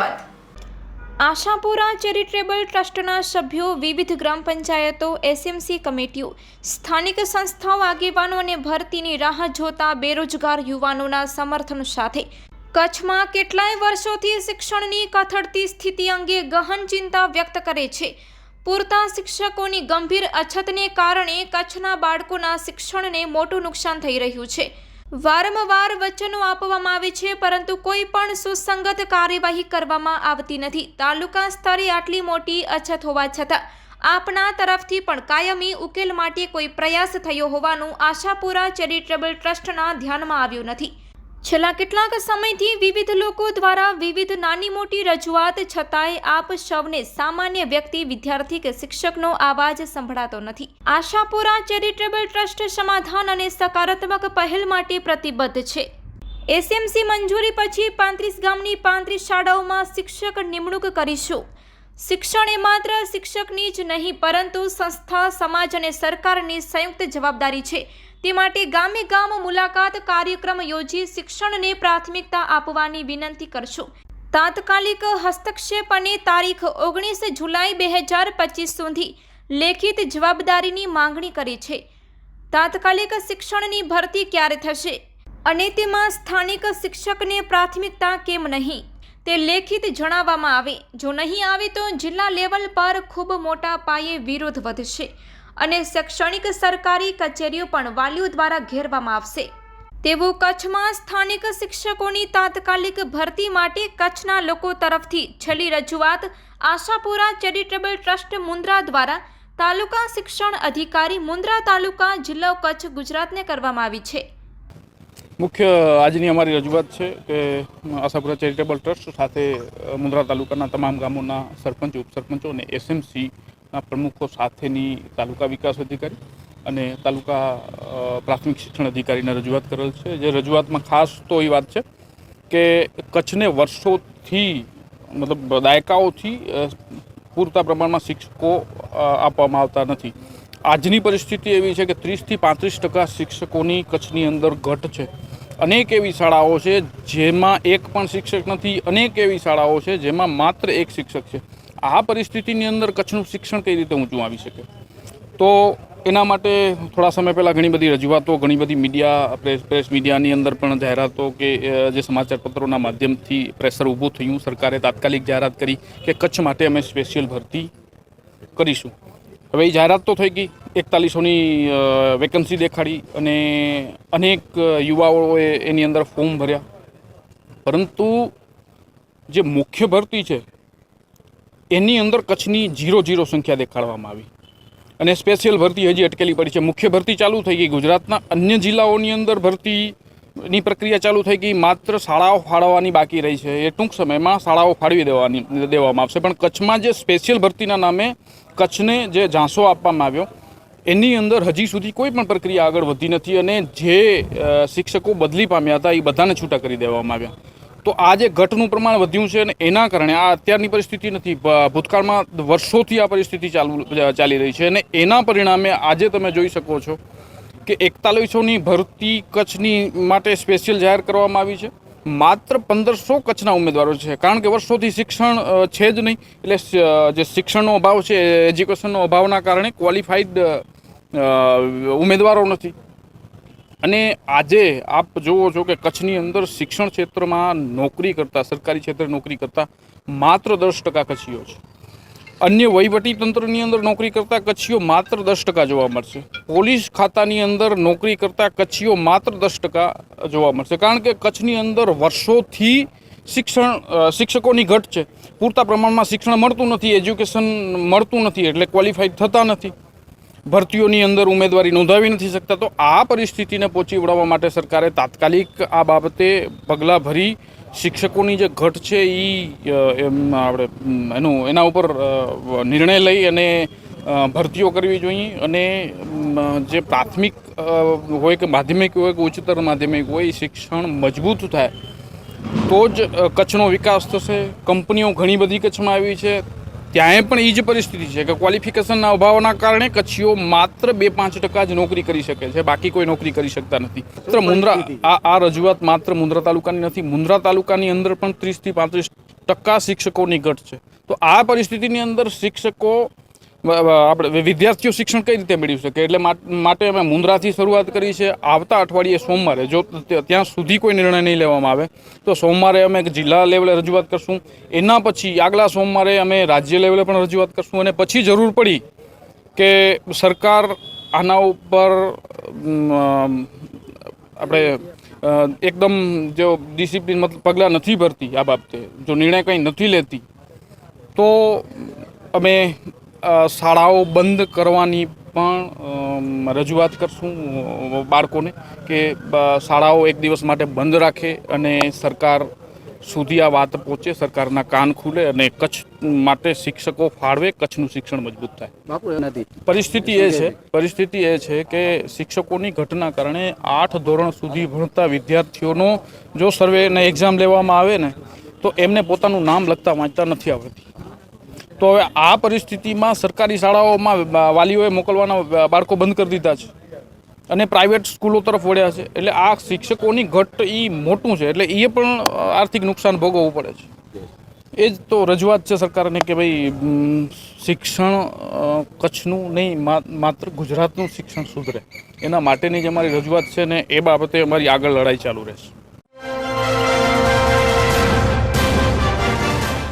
રજૂઆત આશાપુરા ચેરિટેબલ ટ્રસ્ટના સભ્યો, વિવિધ ગ્રામ પંચાયતો, એસએમસી કમિટીઓ, સ્થાનિક સંસ્થાઓ આગેવાનો અને ભરતીની રાહ જોતા બેરોજગાર યુવાનોના સમર્થન સાથે કચ્છમાં કેટલાય વર્ષોથી શિક્ષણની કથળતી સ્થિતિ અંગે ગહન ચિંતા વ્યક્ત કરે છે. પૂરતા શિક્ષકોની ગંભીર અછતને કારણે કચ્છના બાળકોના શિક્ષણને મોટું નુકસાન થઈ રહ્યું છે. વારંવાર વચનો આપવામાં આવે છે, પરંતુ કોઈ પણ સુસંગત કાર્યવાહી કરવામાં આવતી નથી. તાલુકા સ્તરે આટલી મોટી અછત હોવા છતાં, આપના તરફથી પણ કાયમી ઉકેલ માટે કોઈ પ્રયાસ થયો હોવાનું આશાપુરા ચેરિટેબલ ટ્રસ્ટના ધ્યાનમાં આવ્યું નથી. છેલ્લા કેટલાક સમયથી વિવિધ લોકો દ્વારા વિવિધ નાની મોટી રજૂઆત છતાંય આપ સૌને સામાન્ય વ્યક્તિ વિદ્યાર્થી કે શિક્ષકનો અવાજ સંભળાતો નથી. આશાપુરા ચેરિટેબલ ટ્રસ્ટ સમાધાન અને સકારાત્મક પહેલ માટે પ્રતિબદ્ધ છે. એસએમસી મંજૂરી પછી પાંત્રીસ ગામની પાંત્રીસ શાળાઓમાં શિક્ષક નિમણૂક કરીશું. શિક્ષણ એ માત્ર શિક્ષકની જ નહીં, પરંતુ સંસ્થા, સમાજ અને સરકારની સંયુક્ત જવાબદારી છે. તે માટે ગામે ગામ મુલાકાત કાર્યક્રમ યોજી શિક્ષણને પ્રાથમિકતા આપવાની વિનંતી કરશું. તાત્કાલિક હસ્તક્ષેપ અને તારીખ ઓગણીસ જુલાઈ બે હજાર પચીસ સુધી લેખિત જવાબદારીની માંગણી કરી છે. તાત્કાલિક શિક્ષણની ભરતી ક્યારે થશે? અને તેમાં સ્થાનિક શિક્ષકને પ્રાથમિકતા કેમ નહીં? તે લેખિત જણાવવામાં આવે, જો નહીં આવે તો જિલ્લા લેવલ પર ખૂબ મોટા પાયે વિરોધ વધશે અને શૈક્ષણિક સરકારી કચેરીઓ પણ વાલીઓ દ્વારા ઘેરવામાં આવશે. તેવું કચ્છમાં સ્થાનિક શિક્ષકોની તાત્કાલિક ભરતી માટે કચ્છના લોકો તરફથી છેલ્લી રજૂઆત આશાપુરા ચેરિટેબલ ટ્રસ્ટ મુન્દ્રા દ્વારા તાલુકા શિક્ષણ અધિકારી મુન્દ્રા તાલુકા જિલ્લો કચ્છ ગુજરાતને કરવામાં આવી છે. મુખ્ય આજની અમારી રજૂઆત છે કે આશાપુરા ચેરિટેબલ ટ્રસ્ટ સાથે મુન્દ્રા તાલુકાના તમામ ગામોના સરપંચ, ઉપસરપંચો અને એસએમસીના પ્રમુખો સાથેની તાલુકા વિકાસ અધિકારી અને તાલુકા પ્રાથમિક શિક્ષણ અધિકારીને રજૂઆત કરેલ છે. જે રજૂઆતમાં ખાસ તો એ વાત છે કે કચ્છને વર્ષોથી, મતલબ દાયકાઓથી પૂરતા પ્રમાણમાં શિક્ષકો આપવામાં આવતા નથી. આજની પરિસ્થિતિ એવી છે કે ત્રીસથી પાંત્રીસ ટકા શિક્ષકોની કચ્છની અંદર ઘટ છે. અનેક એવી શાળાઓ છે જેમાં એક પણ શિક્ષક નથી, અનેક એવી શાળાઓ છે જેમાં માત્ર એક શિક્ષક છે. આ પરિસ્થિતિની અંદર કચ્છનું શિક્ષણ કઈ રીતે ઊંચું આવી શકે? તો એના માટે થોડા સમય પહેલાં ઘણી બધી રજૂઆતો, ઘણી બધી મીડિયા, પ્રેસ પ્રેસ મીડિયાની અંદર પણ જાહેરાતો કે જે સમાચાર પત્રોના માધ્યમથી પ્રેશર ઊભું થયું, સરકારે તાત્કાલિક જાહેરાત કરી કે કચ્છ માટે અમે સ્પેશિયલ ભરતી કરીશું. હવે એ જાહેરાત તો થઈ ગઈ. એકતાલીસોની વેકન્સી દેખાડી અને અનેક યુવાઓએ એની અંદર ફોર્મ ભર્યા. પરંતુ જે મુખ્ય ભરતી છે, એની અંદર કચ્છની જીરો જીરો સંખ્યા દેખાડવામાં આવી. અને સ્પેશિયલ ભરતી હજી અટકેલી પડી છે. મુખ્ય ભરતી ચાલુ થઈ ગઈ ગુજરાતના અન્ય જિલ્લાઓની અંદર ભરતીની પ્રક્રિયા ચાલુ થઈ ગઈ. માત્ર શાળાઓ ફાળવવાની બાકી રહી છે. એ ટૂંક સમયમાં શાળાઓ ફાળવી દેવાની, દેવામાં આવશે. પણ કચ્છમાં જે સ્પેશિયલ ભરતીના નામે કચ્છને જે ઝાંસો આપવામાં આવ્યો, એની અંદર હજી સુધી કોઈ પણ પ્રક્રિયા આગળ વધી નથી અને જે શિક્ષકો બદલી પામ્યા હતા, એ બધાને છૂટા કરી દેવામાં આવ્યા. તો આ જે ઘટનું પ્રમાણ વધ્યું છે અને એના કારણે આ અત્યારની પરિસ્થિતિ નથી ભૂતકાળમાં વર્ષોથી આ પરિસ્થિતિ ચાલુ ચાલી રહી છે અને એના પરિણામે આજે તમે જોઈ શકો છો કે એકતાલીસોની ભરતી કચ્છની માટે સ્પેશિયલ જાહેર કરવામાં આવી છે. માત્ર પંદરસો કચ્છના ઉમેદવારો છે. કારણ કે વર્ષોથી શિક્ષણ છે જ નહીં. એટલે જે શિક્ષણનો અભાવ છે એજ્યુકેશનનો અભાવના કારણે ક્વોલિફાઈડ ઉમેદવારો નથી. અને આજે આપ જુઓ છો કે કચ્છની અંદર શિક્ષણ ક્ષેત્રમાં નોકરી કરતા, સરકારી ક્ષેત્રે નોકરી કરતા માત્ર દસ ટકા કચ્છીઓ છે. અન્ય વહીવટી તંત્રની અંદર નોકરી કરતા કચ્છીઓ માત્ર દસ ટકા જોવા મળશે. પોલીસ ખાતાની અંદર નોકરી કરતા કચ્છીઓ માત્ર દસ ટકા જોવા મળશે. કારણ કે કચ્છની અંદર વર્ષોથી શિક્ષણ શિક્ષકોની ઘટ છે. પૂરતા પ્રમાણમાં શિક્ષણ મળતું નથી, એજ્યુકેશન મળતું નથી, એટલે ક્વોલિફાઈડ થતા નથી. ભરતીઓની અંદર ઉમેદવારી નોંધાવી નથી શકતા. તો આ પરિસ્થિતિને પહોંચી વળવા માટે સરકારે તાત્કાલિક આ બાબતે પગલાં ભરી શિક્ષકોની જે ઘટ છે એ એમ આપણે એનું, એના ઉપર નિર્ણય લઈ અને ભરતીઓ કરવી જોઈએ અને જે પ્રાથમિક હોય કે માધ્યમિક હોય કે ઉચ્ચતર માધ્યમિક હોય એ શિક્ષણ મજબૂત થાય, તો જ કચ્છનો વિકાસ થશે. કંપનીઓ ઘણી બધી કચ્છમાં આવી છે. ત્યાંય પણ એ જ પરિસ્થિતિ છે કે ક્વોલિફિકેશનના અભાવના કારણે કચ્છીઓ માત્ર બે પાંચ ટકા જ નોકરી કરી શકે છે બાકી કોઈ નોકરી કરી શકતા નથી. માત્ર મુન્દ્રા આ આ રજૂઆત માત્ર મુન્દ્રા તાલુકાની નથી મુન્દ્રા તાલુકાની અંદર પણ ત્રીસથી પાંત્રીસ ટકા શિક્ષકોની ઘટ છે. તો આ પરિસ્થિતિની અંદર શિક્ષકો આપણે વિદ્યાર્થીઓ શિક્ષણ કઈ રીતે મેળવી શકે? એટલે માટ- અમે મુન્દ્રાથી શરૂઆત કરી છે. આવતા અઠવાડિયે સોમવારે, જો ત્યાં સુધી કોઈ નિર્ણય નહીં લેવામાં આવે, તો સોમવારે અમે જિલ્લા લેવલે રજૂઆત કરશું. એના પછી આગલા સોમવારે અમે રાજ્ય લેવલે પણ રજૂઆત કરશું અને પછી જરૂર પડી કે સરકાર આના ઉપર આપણે એકદમ જો ડિસિપ્લિન મતલબ પગલાં નથી ભરતી આ બાબતે, જો નિર્ણય કંઈ નથી લેતી, તો અમે શાળાઓ બંધ કરવાની પણ રજૂઆત કરશું બાળકોને કે શાળાઓ એક દિવસ માટે બંધ રાખે અને સરકાર સુધી આ વાત પહોંચે સરકારના કાન ખુલે અને કચ્છ માટે શિક્ષકો ફાળવે કચ્છનું શિક્ષણ મજબૂત થાય. પરિસ્થિતિ એ છે પરિસ્થિતિ એ છે કે શિક્ષકોની ઘટના કારણે આઠ ધોરણ સુધી ભણતા વિદ્યાર્થીઓનો જો સર્વે અને એક્ઝામ લેવામાં આવે ને તો એમને પોતાનું નામ લખતા વાંચતા નથી આવડતી. તો હવે આ પરિસ્થિતિમાં સરકારી શાળાઓમાં વાલીઓએ મોકલવાના બાળકો બંધ કરી દીધા છે. અને પ્રાઇવેટ સ્કૂલો તરફ વળ્યા છે. એટલે આ શિક્ષકોની ઘટ એ મોટું છે. એટલે એ પણ આર્થિક નુકસાન ભોગવવું પડે છે. એ જ તો રજૂઆત છે સરકારને કે ભાઈ શિક્ષણ કચ્છનું નહીં માત્ર ગુજરાતનું શિક્ષણ સુધરે. એના માટેની જ અમારી રજૂઆત છે ને એ બાબતે અમારી આગળ લડાઈ ચાલુ રહેશે.